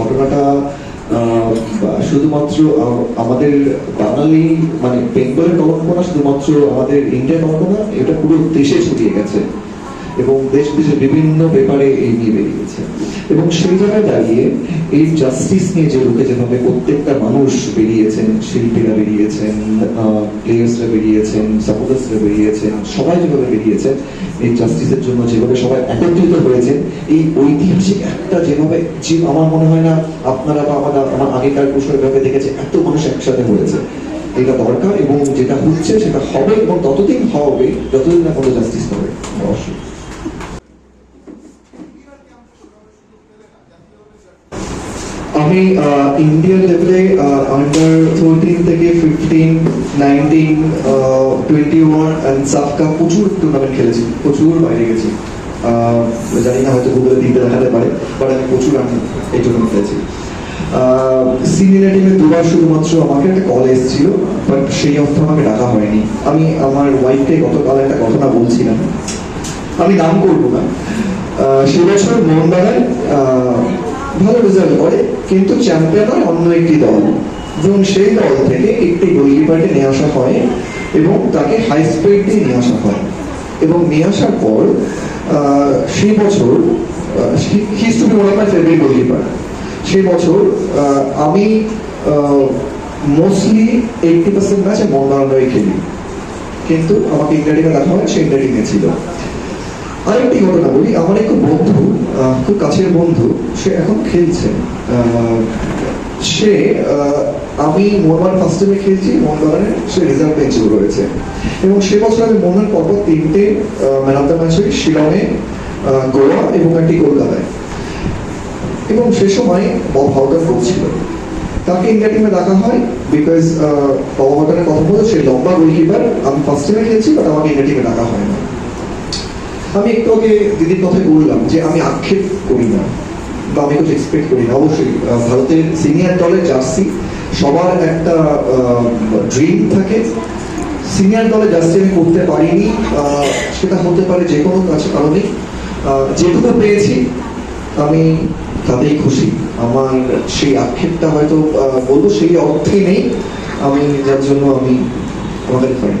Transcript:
ঘটনাটা শুধুমাত্র আমাদের বাঙালি মানে বেঙ্গলের কল্পনা শুধুমাত্র আমাদের ইন্ডিয়ার কল্পনা এটা পুরো দেশে ছড়িয়ে গেছে। এবং দেশ দেশের বিভিন্ন ব্যাপারে এই নিয়ে বেরিয়েছে। এবং সেই জায়গায় দাঁড়িয়ে এই জাস্টিস নিয়ে যে লোকে যেভাবে প্রত্যেকটা মানুষ বেরিয়েছেন, শিল্পীরা বেরিয়েছেন প্লেয়ার্সরা বেরিয়েছেন সাপোর্টার্সরা বেরিয়েছেন, সবাই যেভাবে বেরিয়েছেন, এই জাস্টিসের জন্য যেভাবে সবাই একত্রিত হয়েছেন, এই ঐতিহাসিক একটা যেভাবে, যে আমার মনে হয় না আপনারা বা আমাদের, আমার আগেকার এভাবে দেখেছে, এত মানুষ একসাথে হয়েছে। এটা দরকার এবং যেটা হচ্ছে সেটা হবে এবং ততদিন হবে, যতদিন না কোনো জাস্টিস হবে, অবশ্যই। আমি ইন্ডিয়ান লেভেলে আন্ডার ফোরটিন থেকে fifteen nineteen twenty one and সাফকা প্রচুর টুর্নামেন্ট খেলেছি, প্রচুর বাইরে গেছি। জানি না হয়তো গুগলে দিতে দেখাতে পারে বাট আমি প্রচুর আমি এই টুর্নামেন্ট খেলেছি। সিনিয়র টিমে দুবার শুধুমাত্র আমাকে একটা কল এসেছিল বাট সেই অর্থে আমাকে ডাকা হয়নি। আমি আমার ওয়াইফকে গতকাল একটা ঘটনা বলছিলাম। আমি নাম করব না। সে বছর মোহনবাগান ভালো রেজাল্ট করে, কিন্তু চ্যাম্পিয়ন হয় অন্য একটি দল। এবং সেই দল থেকে একটি গোলকিপারকে নিয়ে আসা হয় এবং তাকে হাই স্পিড দিয়ে নিয়ে আসা হয়। এবং নিয়ে আসার পর সেই বছর two one of my favourite goalkeeper সেই বছর আমি মোস্টলি এইটটি পার্সেন্ট ম্যাচে হয়ে খেলি। কিন্তু আমাকে ইন্ডিয়া টিমে দেখা হয়, সে ইন্ডিয়া টিমে ছিল আরেকটি ঘটনা বলি আমার এক বন্ধু খুব কাছের বন্ধু, সে এখন খেলছে। সে আমি মোহনবাগান ফার্স্ট টাইমে খেলছি মোহনবাগানের সে রিজার্ভ বেঞ্চেও রয়েছে। এবং সে বছর আমি মোহনবাগান পরপর তিনটে ম্যান অফ দ্য ম্যাচ হই শিলংয়ে গোয়া এবং একটি কলকাতায়। এবং সে সময় বব হাউটার কোচ ছিল। তাকে ইন্ডিয়া টিমে ডাকা হয় বিকজ বাবা হাউটারের কথা বলে সে লম্বা গোলকিপার আমি ফার্স্ট টাইমে খেলছি বাট আমাকে ইন্ডিয়া টিমে ডাকা হয় না আমি একটু আগে দিদির কথাই বললাম যে আমি আক্ষেপ করি না, বা আমি কিছু এক্সপেক্ট করি না। অবশ্যই ভারতের সিনিয়র দলের জার্সি, সবার একটা ড্রিম থাকে। সিনিয়র দলে জার্সি আমি করতে পারিনি সেটা হতে পারে যে কোনো কাছে কারণে। যেটুকু পেয়েছি, আমি তাতেই খুশি। আমার সেই আক্ষেপটা হয়তো বলব, সেই অর্থে নেই। আমি যার জন্য আমি আমাদের পাই